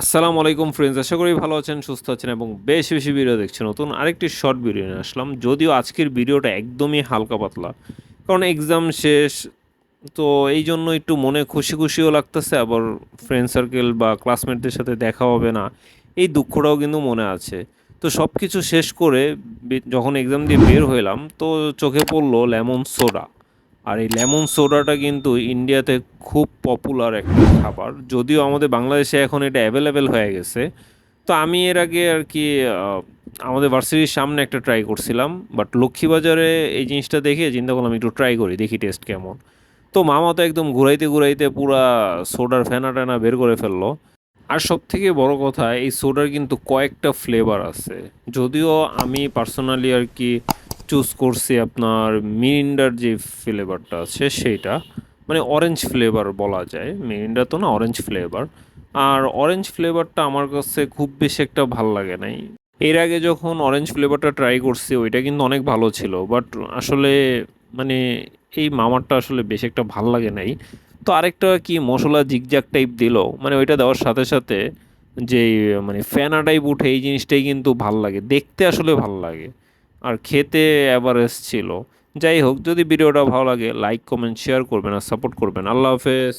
আসসালামু আলাইকুম ফ্রেন্ডস আশা করি ভালো আছেন, সুস্থ আছেন এবং বেশ বেশি ভিডিও দেখছেন। নতুন আরেকটি শর্ট ভিডিও নিয়ে আসলাম। যদিও আজকের ভিডিওটা একদমই হালকা পাতলা, কারণ এক্সাম শেষ, তো এই জন্য একটু মনে খুশি খুশিও লাগতেছে। আবার ফ্রেন্ড সার্কেল বা ক্লাসমেটদের সাথে দেখা হবে না, এই দুঃখটাও কিন্তু মনে আছে। তো সব কিছু শেষ করে যখন এক্সাম দিয়ে বের হইলাম, তো চোখে পড়ল লেমন সোডা। আর এই লেমন সোডাটা কিন্তু ইন্ডিয়াতে খুব পপুলার একটা খাবার। যদিও আমাদের বাংলাদেশে এখন এটা অ্যাভেলেবেল হয়ে গেছে। তো আমি এর আগে আর কি আমাদের ভার্সিটির সামনে একটা ট্রাই করছিলাম বাট লক্ষ্মীবাজারে এই জিনিসটা দেখে চিন্তা করলাম একটু ট্রাই করি, দেখি টেস্ট কেমন। তো মামা তো একদম ঘুরাইতে ঘুরাইতে পুরা সোডার ফেনা টেনা বের করে ফেলল। আর সব থেকে বড় কথা, এই সোডার কিন্তু কয়েকটা ফ্লেভার আছে। যদিও আমি পার্সোনালি আর কি চুজ করছি আপনার মিরিন্ডার যে ফ্লেভারটা আছে সেইটা মানে অরেঞ্জ ফ্লেভার বলা যায়। মিরিন্ডা তো না অরেঞ্জ ফ্লেভার আর অরেঞ্জ ফ্লেভারটা আমার কাছে খুব বেশি একটা ভালো লাগে নাই। এর আগে যখন অরেঞ্জ ফ্লেভারটা ট্রাই করছি, ওইটা কিন্তু অনেক ভালো ছিল। বাট আসলে মানে এই মামারটা আসলে বেশি একটা ভালো লাগে নাই। তো আরেকটা কি মশলা জিগজাগ টাইপ দিল মানে ওইটা দেওয়ার সাথে সাথে যে মানে ফেনা টাইপ উঠে, এই জিনিসটাই কিন্তু ভালো লাগে। দেখতে আসলে ভালো লাগে। আর খেতে অ্যাভারেজ ছিল। যাই হোক, যদি ভিডিওটা ভালো লাগে লাইক কমেন্ট শেয়ার করবেন আর সাপোর্ট করবেন। আল্লাহ হাফেজ।